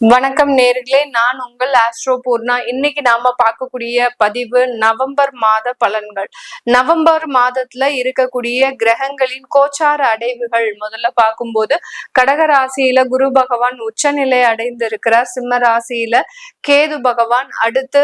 வணக்கம் நேர்களே. நான் உங்கள் ஆஸ்ட்ரோ பூர்ணா. இன்னைக்கு நாம பார்க்கக்கூடிய பதிவு நவம்பர் மாத பலன்கள். நவம்பர் மாதத்துல இருக்கக்கூடிய கிரகங்களின் கோச்சார அடைவுகள். முதல்ல பார்க்கும்போது கடக ராசியில குரு பகவான் உச்சநிலை அடைந்திருக்கிறார். சிம்ம ராசியில கேது பகவான் அடுத்து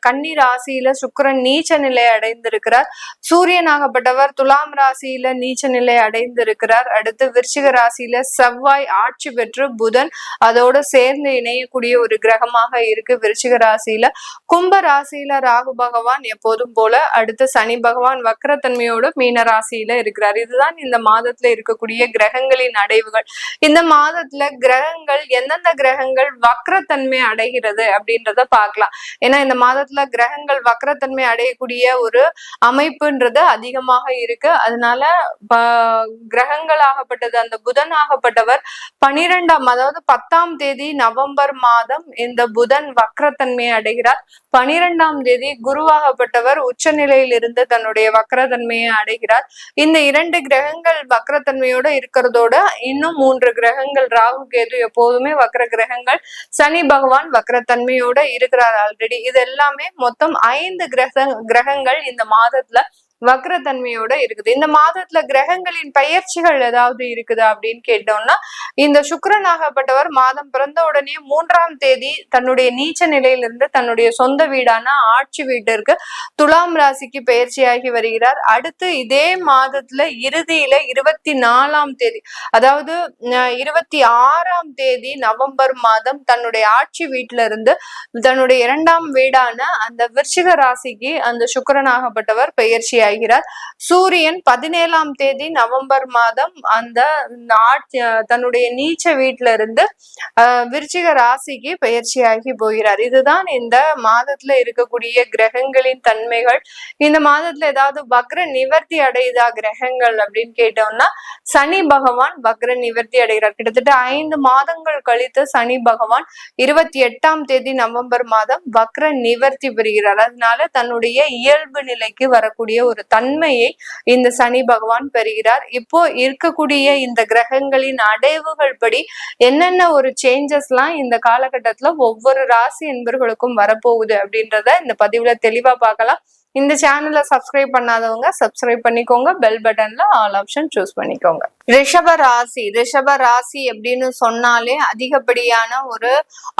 கன்னி ராசியில சுக்கிரன் நீச்ச நிலை அடைந்திருக்கிறார். சூரியனாகப்பட்டவர் துலாம் ராசியில நீச்ச நிலை அடைந்திருக்கிறார். அடுத்து விருச்சிக ராசியில செவ்வாய் ஆட்சி பெற்று புதன் அதோட சேர்ந்து இணையக்கூடிய ஒரு கிரகமாக இருக்கு விருச்சிக ராசியில. கும்ப ராசியில ராகு பகவான் எப்போதும் போல அடுத்து சனி பகவான் வக்ரத்தன்மையோட மீன ராசியில இருக்கிறார். இதுதான் இந்த மாதத்துல இருக்கக்கூடிய கிரகங்களின் அடைவுகள். இந்த மாதத்துல கிரகங்கள் எந்தெந்த கிரகங்கள் வக்ரத்தன்மை அடைகிறது அப்படின்றத பார்க்கலாம். ஏன்னா இந்த மாதத்துல கிரகங்கள் வக்கரத்தன்மை அடையக்கூடிய ஒரு அமைப்புன்றது அதிகமாக இருக்கு. அதனால கிரகங்கள் ஆகப்பட்டது அந்த புதன் ஆகப்பட்டவர் பனிரெண்டாம் அதாவது பத்தாம் தேதி நவம்பர் மாதம் இந்த புதன் வக்ரத்தன்மை அடைகிறார். பனிரெண்டாம் தேதி குருவாகப்பட்டவர் உச்சநிலையில் இருந்து தன்னுடைய வக்ரத்தன்மையை அடைகிறார். இந்த இரண்டு கிரகங்கள் வக்ரத்தன்மையோட இருக்கிறதோட இன்னும் மூன்று கிரகங்கள் ராகு கேது எப்போதுமே வக்ர கிரகங்கள் சனி பகவான் வக்ரத்தன்மையோட இருக்கிறார் ஆல்ரெடி இது எல்லாமே மொத்தம் ஐந்து கிரக கிரகங்கள் இந்த மாதத்துல வக்ரத்தன்மையோட இருக்குது. இந்த மாதத்துல கிரகங்களின் பயிற்சிகள் ஏதாவது இருக்குது அப்படின்னு கேட்டோம்னா இந்த சுக்கிரனாகப்பட்டவர் மாதம் பிறந்த உடனே மூன்றாம் தேதி தன்னுடைய நீச்ச நிலையிலிருந்து தன்னுடைய சொந்த வீடான ஆட்சி வீட்டிற்கு துலாம் ராசிக்கு பயிற்சியாகி வருகிறார். அடுத்து இதே மாதத்துல இறுதியில இருபத்தி நாலாம் தேதி அதாவது இருபத்தி ஆறாம் தேதி நவம்பர் மாதம் தன்னுடைய ஆட்சி வீட்டில இருந்து தன்னுடைய இரண்டாம் வீடான அந்த விருச்சிக ராசிக்கு அந்த சுக்கிரனாகப்பட்டவர் பயிற்சியாக ஆகிறார் சூரியன் பதினேழாம் தேதி நவம்பர் மாதம் அந்த தன்னுடைய நீச்ச வீட்டில இருந்து விருச்சிக ராசிக்கு பயிற்சியாகி போகிறார். இதுதான் இந்த மாதத்துல இருக்கக்கூடிய கிரகங்களின் தன்மைகள். இந்த மாதத்துல ஏதாவது வக்ர நிவர்த்தி அடையுதா கிரகங்கள் அப்படின்னு கேட்டோம்னா சனி பகவான் வக்ர நிவர்த்தி அடைகிறார். கிட்டத்தட்ட ஐந்து மாதங்கள் கழித்து சனி பகவான் இருபத்தி எட்டாம் தேதி நவம்பர் மாதம் வக்ர நிவர்த்தி பெறுகிறார். அதனால தன்னுடைய இயல்பு நிலைக்கு வரக்கூடிய ஒரு தன்மையை இந்த சனி பகவான் பெறுகிறார். இப்போ இருக்கக்கூடிய இந்த கிரகங்களின் அடைவுகள் படி என்னென்ன ஒரு சேஞ்சஸ்லாம் இந்த காலகட்டத்துல ஒவ்வொரு ராசி என்பர்களுக்கும் வரப்போகுது அப்படின்றத இந்த பதிவுல தெளிவா பார்க்கலாம். இந்த சேனலை சப்ஸ்கிரைப் பண்ணாதவங்க சப்ஸ்கிரைப் பண்ணிக்கோங்க. பெல் பட்டன்ல ஆல் ஆப்ஷன் சூஸ் பண்ணிக்கோங்க. ரிஷப ராசி ரிஷப ராசி அப்படின்னு சொன்னாலே அதிகப்படியான ஒரு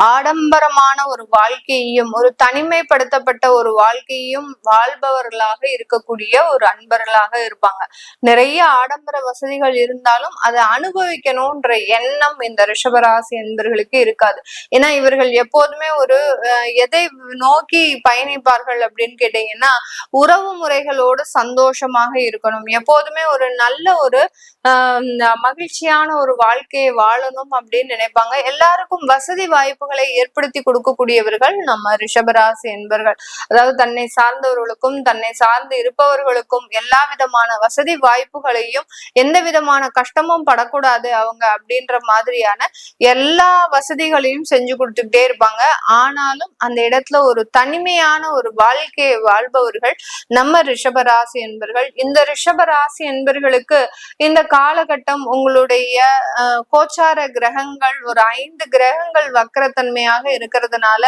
ஆடம்பரமான ஒரு வாழ்க்கையையும் ஒரு தனிமைப்படுத்தப்பட்ட ஒரு வாழ்க்கையையும் வாழ்பவர்களாக இருக்கக்கூடிய ஒரு அன்பர்களாக இருப்பாங்க. நிறைய ஆடம்பர வசதிகள் இருந்தாலும் அதை அனுபவிக்கணும்ன்ற எண்ணம் இந்த ரிஷபராசி என்பர்களுக்கு இருக்காது. ஏன்னா இவர்கள் எப்போதுமே ஒரு எதை நோக்கி பயணிப்பார்கள் அப்படின்னு கேட்டீங்கன்னா உறவு முறைகளோடு சந்தோஷமாக இருக்கணும். எப்போதுமே ஒரு நல்ல ஒரு ஆஹ் மகிழ்ச்சியான ஒரு வாழ்க்கையை வாழணும் அப்படின்னு நினைப்பாங்க. எல்லாருக்கும் வசதி வாய்ப்புகளை ஏற்படுத்தி கொடுக்கக்கூடியவர்கள் நம்ம ரிஷபராசி என்பர்கள். அதாவது தன்னை சார்ந்தவர்களுக்கும் தன்னை சார்ந்து இருப்பவர்களுக்கும் எல்லா விதமான வசதி வாய்ப்புகளையும் எந்த விதமான கஷ்டமும் படக்கூடாது அவங்க அப்படின்ற மாதிரியான எல்லா வசதிகளையும் செஞ்சு கொடுத்துக்கிட்டே இருப்பாங்க. ஆனாலும் அந்த இடத்துல ஒரு தனிமையான ஒரு வாழ்க்கையை வாழ்பவர்கள் நம்ம ரிஷபராசி என்பர்கள். இந்த ரிஷபராசி என்பர்களுக்கு இந்த கால காலகட்டம் உங்களுடைய கோச்சார கிரகங்கள் ஒரு ஐந்து கிரகங்கள் வக்கரத்தன்மையாக இருக்கிறதுனால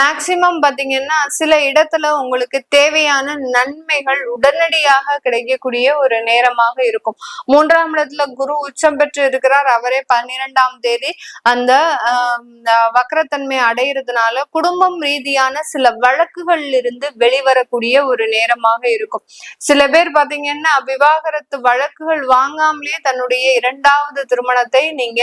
மேக்சிமம் பாத்தீங்கன்னா சில இடத்துல உங்களுக்கு தேவையான நன்மைகள் உடனடியாக கிடைக்கக்கூடிய ஒரு நேரமாக இருக்கும். மூன்றாம் இடத்துல குரு உச்சம் பெற்று இருக்கிறார். அவரே பன்னிரெண்டாம் தேதி அந்த வக்கரத்தன்மை அடையிறதுனால குடும்பம் ரீதியான சில வழக்குகள்ல இருந்து வெளிவரக்கூடிய ஒரு நேரமாக இருக்கும். சில பேர் பாத்தீங்கன்னா விவாகரத்து வழக்குகள் வாங்காமலே தன்னுடைய இரண்டாவது திருமணத்தை நீங்க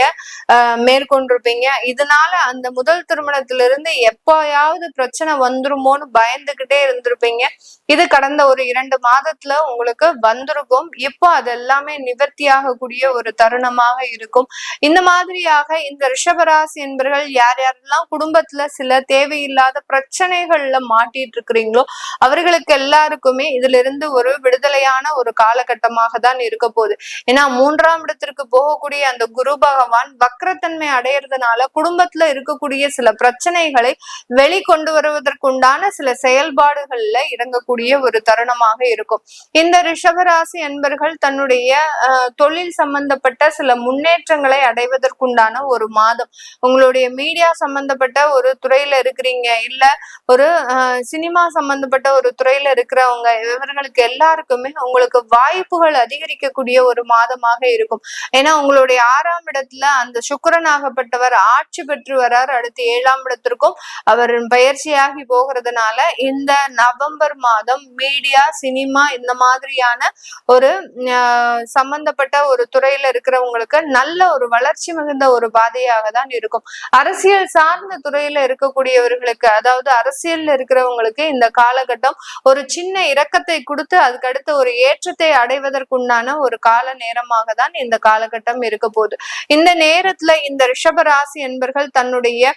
மேற்கொண்டிருப்பீங்க. இதனால அந்த முதல் திருமணத்திலிருந்து எப்பயாவது பிரச்சனை வந்துருமோன்னு பயந்துகிட்டே இருந்திருப்பீங்க. இது கடந்த ஒரு இரண்டு மாதத்துல உங்களுக்கு வந்திருக்கும். இப்போ அது எல்லாமே நிவர்த்தியாகக்கூடிய ஒரு தருணமாக இருக்கும். இந்த மாதிரியாக இந்த ரிஷபராசி என்பர்கள் யார் யாரெல்லாம் குடும்பத்துல சில தேவையில்லாத பிரச்சனைகள்ல மாட்டிட்டு இருக்கிறீங்களோ அவர்களுக்கு எல்லாருக்குமே இதுல இருந்து ஒரு விடுதலையான ஒரு காலகட்டமாக தான் இருக்க போகுது. ஏன்னா மூன்றாம் இடத்திற்கு போகக்கூடிய அந்த குரு பகவான் வக்ரத்தன்மை அடையிறதுனால குடும்பத்துல இருக்கக்கூடிய சில பிரச்சனைகளை வெளிக்கொண்டு வருவதற்குண்டான சில செயல்பாடுகள்ல இறங்கக்கூடிய ஒரு தருணமாக இருக்கும். இந்த ரிஷபராசி என்பர்கள் தன்னுடைய தொழில் சம்பந்தப்பட்ட சில முன்னேற்றங்களை அடைவதற்குண்டான ஒரு மாதம். உங்களுடைய மீடியா சம்பந்தப்பட்ட ஒரு துறையில இருக்கிறீங்க இல்ல ஒரு சினிமா சம்பந்தப்பட்ட ஒரு துறையில இருக்கிறவங்க இவர்களுக்கு எல்லாருக்குமே உங்களுக்கு வாய்ப்புகள் அதிகரிக்கக்கூடிய ஒரு மாதமாக இருக்கும். ஏன்னா உங்களுடைய ஆறாம் இடத்துல அந்த சுக்கரனாகப்பட்டவர் ஆட்சி பெற்று வரார். அடுத்து ஏழாம் இடத்திற்கும் அவர் பயிற்சியாகி போகிறதுனால இந்த நவம்பர் மாதம் மீடியா சினிமா இந்த மாதிரியான ஒரு சம்பந்தப்பட்ட ஒரு துறையில இருக்கிறவங்களுக்கு நல்ல ஒரு வளர்ச்சி மிகுந்த ஒரு பாதையாக தான் இருக்கும். அரசியல் சார்ந்த துறையில இருக்கக்கூடியவர்களுக்கு அதாவது அரசியல்ல இருக்கிறவங்களுக்கு இந்த காலகட்டம் ஒரு சின்ன இரக்கத்தை கொடுத்து அதுக்கு ஒரு ஏற்றத்தை அடைவதற்குண்டான ஒரு கால நேரமாக தான் இந்த காலகட்டம் இருக்க போகுது. இந்த நேரத்துல இந்த ரிஷபராசி என்பர்கள் தன்னுடைய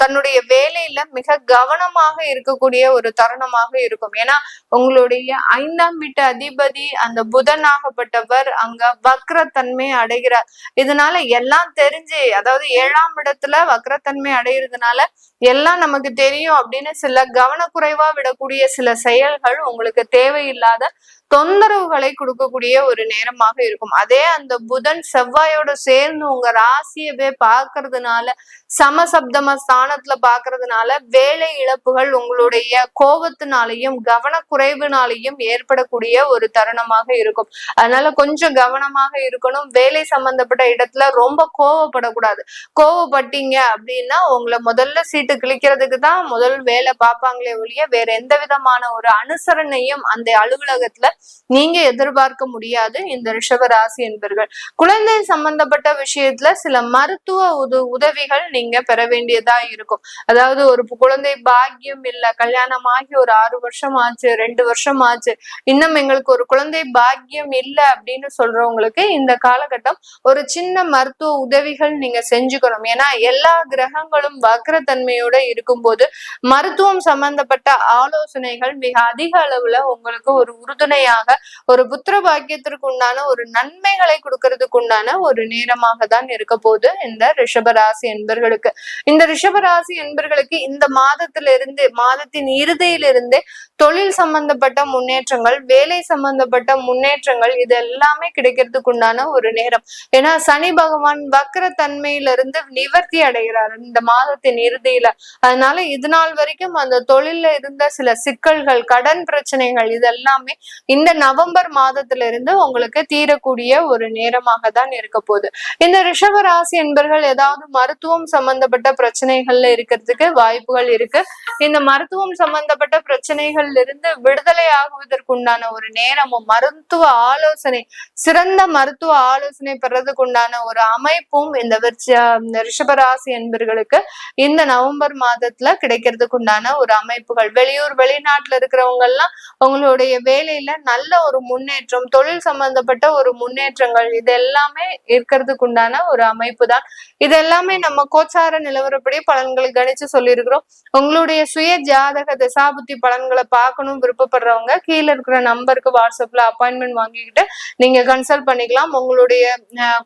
தன்னுடைய வேலையில மிக கவனமாக இருக்கக்கூடிய ஒரு தருணமாக இருக்கும். ஏன்னா உங்களுடைய ஐந்தாம் வீட்டு அதிபதி அந்த புதனாகப்பட்டவர் அங்க வக்ரத்தன்மை அடைகிறார். இதனால எல்லாம் தெரிஞ்சு அதாவது ஏழாம் இடத்துல வக்ரத்தன்மை அடைகிறதுனால எல்லாம் நமக்கு தெரியும் அப்படின்னு சில கவனக்குறைவா விடக்கூடிய சில செயல்கள் உங்களுக்கு தேவையில்லாத தொந்தரவுகளை கொடுக்கக்கூடிய ஒரு நேரமாக இருக்கும். அதே அந்த புதன் செவ்வாயோட சேர்ந்து உங்க ராசியவே பாக்குறதுனால சமசப்தம ஸ்தானத்துல பாக்குறதுனால வேலை இழப்புகள் உங்களுடைய கோபத்தினாலையும் கவனக்குறைவுனாலையும் ஏற்படக்கூடிய ஒரு தருணமாக இருக்கும். அதனால கொஞ்சம் கவனமாக இருக்கணும். வேலை சம்பந்தப்பட்ட இடத்துல ரொம்ப கோவப்படக்கூடாது. கோவப்பட்டீங்க அப்படின்னா உங்களை முதல்ல சீட்டு கிழிக்கிறதுக்கு தான் முதல் வேலை பார்ப்பாங்களே ஒழிய வேற எந்த விதமான ஒரு அனுசரணையும் அந்த அலுவலகத்துல நீங்க எதிர்பார்க்க முடியாது இந்த ரிஷப ராசி என்பர்கள். குழந்தை சம்பந்தப்பட்ட விஷயத்துல சில மருத்துவ உத உதவிகள் நீங்க பெற வேண்டியதா இருக்கும். அதாவது ஒரு குழந்தை பாக்கியம் இல்ல கல்யாணம் ஆகி ஒரு ஆறு வருஷம் ஆச்சு ரெண்டு வருஷம் ஆச்சு இன்னும் எங்களுக்கு ஒரு குழந்தை பாக்கியம் இல்லை அப்படின்னு சொல்றவங்களுக்கு இந்த காலகட்டம் ஒரு சின்ன மருத்துவ உதவிகள் நீங்க செஞ்சுக்கணும். ஏன்னா எல்லா கிரகங்களும் வக்ரத்தன்மையோட இருக்கும்போது மருத்துவம் சம்பந்தப்பட்ட ஆலோசனைகள் மிக அதிக அளவுல உங்களுக்கு ஒரு முழுமையாக ஒரு புத்திர பாக்கியத்திற்கு உண்டான ஒரு நன்மைகளை கொடுக்கறதுக்கு உண்டான ஒரு நேரமாக தான் இருக்க போகுது இந்த ரிஷபராசி என்பர்களுக்கு. இந்த ரிஷபராசி என்பர்களுக்கு இந்த மாதத்திலிருந்து மாதத்தின் இறுதியிலிருந்தே தொழில் சம்பந்தப்பட்ட முன்னேற்றங்கள் வேலை சம்பந்தப்பட்ட முன்னேற்றங்கள் இது எல்லாமே கிடைக்கிறதுக்கு உண்டான ஒரு நேரம். ஏன்னா சனி பகவான் வக்கர தன்மையிலிருந்து நிவர்த்தி அடைகிறார் இந்த மாதத்தின் இறுதியில. அதனால இது நாள் வரைக்கும் அந்த தொழில இருந்த சில சிக்கல்கள் கடன் பிரச்சனைகள் இது எல்லாமே இந்த நவம்பர் மாதத்துல இருந்து உங்களுக்கு தீரக்கூடிய ஒரு நேரமாக தான் இருக்க போகுது. இந்த ரிஷப ராசி என்பர்கள் ஏதாவது மருத்துவம் சம்பந்தப்பட்ட பிரச்சனைகள்ல இருக்கிறதுக்கு வாய்ப்புகள் இருக்கு. இந்த மருத்துவம் சம்பந்தப்பட்ட பிரச்சனைகள்ல இருந்து விடுதலை ஆகுவதற்குண்டான ஒரு நேரமும் மருத்துவ ஆலோசனை சிறந்த மருத்துவ ஆலோசனை பெறதுக்கு உண்டான ஒரு அமைப்பும் இந்த ரிஷபராசி என்பர்களுக்கு இந்த நவம்பர் மாதத்துல கிடைக்கிறதுக்கு உண்டான ஒரு அமைப்புகள். வெளியூர் வெளிநாட்டுல இருக்கிறவங்க எல்லாம் உங்களுடைய வேலையில நல்ல ஒரு முன்னேற்றம் தொழில் சம்பந்தப்பட்ட ஒரு முன்னேற்றங்கள் இது எல்லாமே இருக்கிறதுக்கு உண்டான ஒரு அமைப்பு தான் இது எல்லாமே நம்ம கோச்சார நிலவரப்படி பலன்களை கணிச்சு சொல்லியிருக்கிறோம். உங்களுடைய சுய ஜாதக தசாபுத்தி பலன்களை பார்க்கணும் விருப்பப்படுறவங்க கீழே இருக்கிற நம்பருக்கு வாட்ஸ்அப்ல அப்பாயின்மெண்ட் வாங்கிக்கிட்டு நீங்க கன்சல்ட் பண்ணிக்கலாம். உங்களுடைய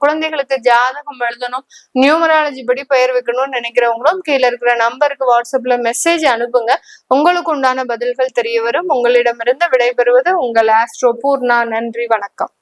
குழந்தைகளுக்கு ஜாதகம் எழுதணும் நியூமராலஜி படி பெயர் வைக்கணும்னு நினைக்கிறவங்களும் கீழே இருக்கிற நம்பருக்கு வாட்ஸ்அப்ல மெசேஜ் அனுப்புங்க. உங்களுக்கு உண்டான பதில்கள் தெரிய வரும். உங்களிடமிருந்து விடைபெறுவது உங்கள் ஆஸ்ட்ரோ பூர்ணா நன்றி வணக்கம்.